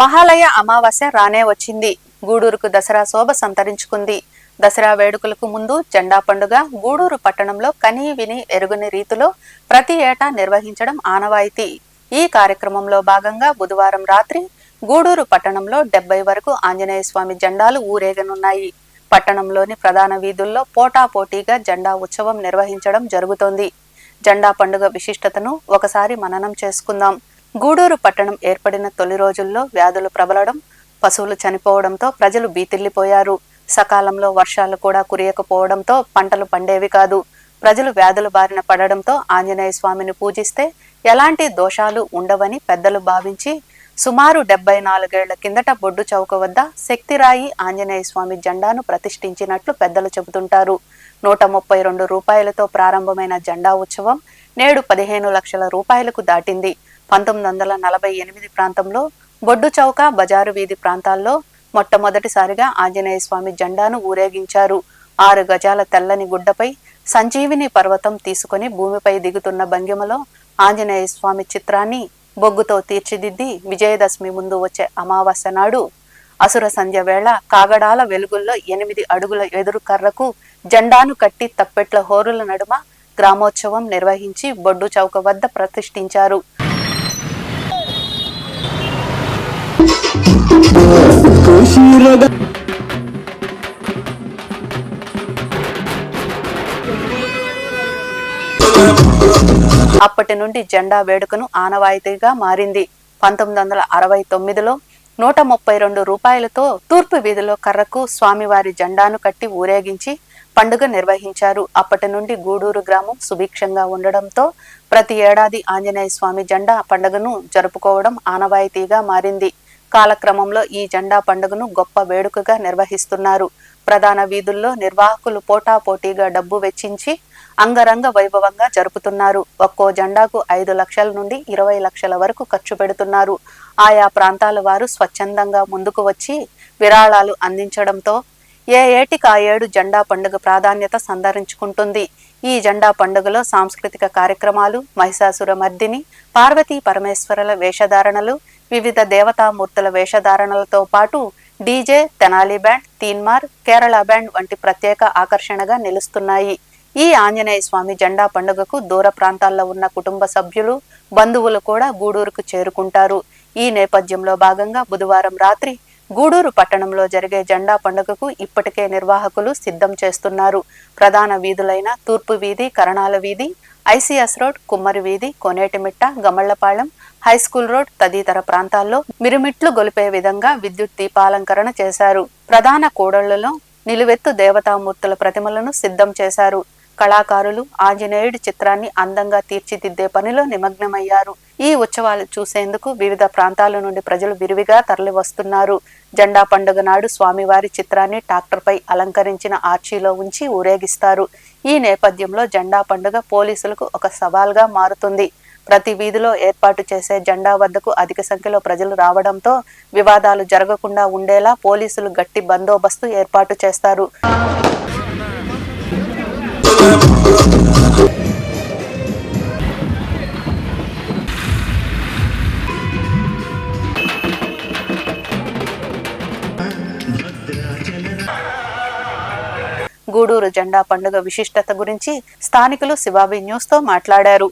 మహాలయ అమావాస్య రానే వచ్చింది. గూడూరుకు దసరా శోభ సంతరించుకుంది. దసరా వేడుకలకు ముందు జెండా పండుగ గూడూరు పట్టణంలో కనీ విని ఎరుగని రీతిలో ప్రతి ఏటా నిర్వహించడం ఆనవాయితీ. ఈ కార్యక్రమంలో భాగంగా బుధవారం రాత్రి గూడూరు పట్టణంలో డెబ్బై వరకు ఆంజనేయ స్వామి జెండాలు ఊరేగనున్నాయి. పట్టణంలోని ప్రధాన వీధుల్లో పోటాపోటీగా జెండా ఉత్సవం నిర్వహించడం జరుగుతోంది. జెండా పండుగ విశిష్టతను ఒకసారి మననం చేసుకుందాం. గూడూరు పట్టణం ఏర్పడిన తొలి రోజుల్లో వ్యాధులు ప్రబలడం పశువులు చనిపోవడంతో ప్రజలు బీతిల్లిపోయారు. సకాలంలో వర్షాలు కూడా కురియకపోవడంతో పంటలు పండేవి కాదు. ప్రజలు వ్యాధుల బారిన పడడంతో ఆంజనేయ స్వామిని పూజిస్తే ఎలాంటి దోషాలు ఉండవని పెద్దలు భావించి సుమారు డెబ్బై నాలుగేళ్ళ కిందట బొడ్డు చౌక వద్ద శక్తిరాయి ఆంజనేయ స్వామి జెండాను ప్రతిష్ఠించినట్లు పెద్దలు చెబుతుంటారు. నూట ముప్పై రెండు రూపాయలతో ప్రారంభమైన జెండా ఉత్సవం నేడు పదిహేను లక్షల రూపాయలకు దాటింది. పంతొమ్మిది వందల నలభై ఎనిమిది ప్రాంతంలో బొడ్డు చౌక బజారు వీధి ప్రాంతాల్లో మొట్టమొదటిసారిగా ఆంజనేయ స్వామి జెండాను ఊరేగించారు. ఆరు గజాల తెల్లని గుడ్డపై సంజీవిని పర్వతం తీసుకొని భూమిపై దిగుతున్న భంగిమలో ఆంజనేయ స్వామి చిత్రాన్ని బొగ్గుతో తీర్చిదిద్ది విజయదశమి ముందు వచ్చే అమావాస్య నాడు అసుర సంధ్య వేళ కాగడాల వెలుగుల్లో ఎనిమిది అడుగుల ఎదురు కర్రకు జెండాను కట్టి తప్పెట్ల హోరుల నడుమ గ్రామోత్సవం నిర్వహించి బొడ్డు చౌక వద్ద ప్రతిష్ఠించారు. అప్పటి నుండి జెండా వేడుకను ఆనవాయితీగా మారింది. పంతొమ్మిది వందల అరవై తొమ్మిదిలో నూట ముప్పై రెండు రూపాయలతో తూర్పు వీధిలో కర్రకు స్వామివారి జెండాను కట్టి ఊరేగించి పండుగ నిర్వహించారు. అప్పటి నుండి గూడూరు గ్రామం సుభిక్షంగా ఉండడంతో ప్రతి ఏడాది ఆంజనేయ స్వామి జెండా పండుగను జరుపుకోవడం ఆనవాయితీగా మారింది. కాలక్రమంలో ఈ జెండా పండుగను గొప్ప వేడుకగా నిర్వహిస్తున్నారు. ప్రధాన వీధుల్లో నిర్వాహకులు పోటాపోటీగా డబ్బు వెచ్చించి అంగరంగ వైభవంగా జరుపుతున్నారు. ఒక్కో జెండాకు ఐదు లక్షల నుండి ఇరవై లక్షల వరకు ఖర్చు పెడుతున్నారు. ఆయా ప్రాంతాల వారు స్వచ్ఛందంగా ముందుకు వచ్చి విరాళాలు అందించడంతో ఏ ఏటికి ఆ ఏడు జెండా పండుగ ప్రాధాన్యత సంతరించుకుంటుంది. ఈ జెండా పండుగలో సాంస్కృతిక కార్యక్రమాలు మహిషాసుర మర్దిని పార్వతీ పరమేశ్వరుల వేషధారణలు వివిధ దేవతామూర్తుల వేషధారణలతో పాటు డీజే తెనాలి బ్యాండ్ తీన్మార్ కేరళ బ్యాండ్ వంటి ప్రత్యేక ఆకర్షణగా నిలుస్తున్నాయి. ఈ ఆంజనేయ స్వామి జెండా పండుగకు దూర ప్రాంతాల్లో ఉన్న కుటుంబ సభ్యులు బంధువులు కూడా గూడూరుకు చేరుకుంటారు. ఈ నేపథ్యంలో భాగంగా బుధవారం రాత్రి గూడూరు పట్టణంలో జరిగే జెండా పండుగకు ఇప్పటికే నిర్వాహకులు సిద్ధం చేస్తున్నారు. ప్రధాన వీధులైన తూర్పు వీధి కరణాల వీధి ఐసీఎస్ రోడ్ కుమ్మరి వీధి కొనేటిమిట్ట గమళ్ళపాళెం హైస్కూల్ రోడ్ తదితర ప్రాంతాల్లో మిరుమిట్లు గొలిపే విధంగా విద్యుత్ దీపాలంకరణ చేశారు. ప్రధాన కూడళ్ళలో నిలువెత్తు దేవతామూర్తుల ప్రతిమలను సిద్ధం చేశారు. కళాకారులు ఆంజనేయుడి చిత్రాన్ని అందంగా తీర్చిదిద్దే పనిలో నిమగ్నమయ్యారు. ఈ ఉత్సవాలు చూసేందుకు వివిధ ప్రాంతాల నుండి ప్రజలు విరివిగా తరలివస్తున్నారు. జెండా పండుగ నాడు స్వామివారి చిత్రాన్ని ట్రాక్టర్పై అలంకరించిన ఆర్చీలో ఉంచి ఊరేగిస్తారు. ఈ నేపథ్యంలో జెండా పండుగ పోలీసులకు ఒక సవాల్గా మారుతుంది. ప్రతి వీధిలో ఏర్పాటు చేసే జెండా వద్దకు అధిక సంఖ్యలో ప్రజలు రావడంతో వివాదాలు జరగకుండా ఉండేలా పోలీసులు గట్టి బందోబస్తు ఏర్పాటు చేస్తారు. గూడూరు జెండా పండుగ విశిష్టత గురించి స్థానికులు శివాబి న్యూస్తో మాట్లాడారు.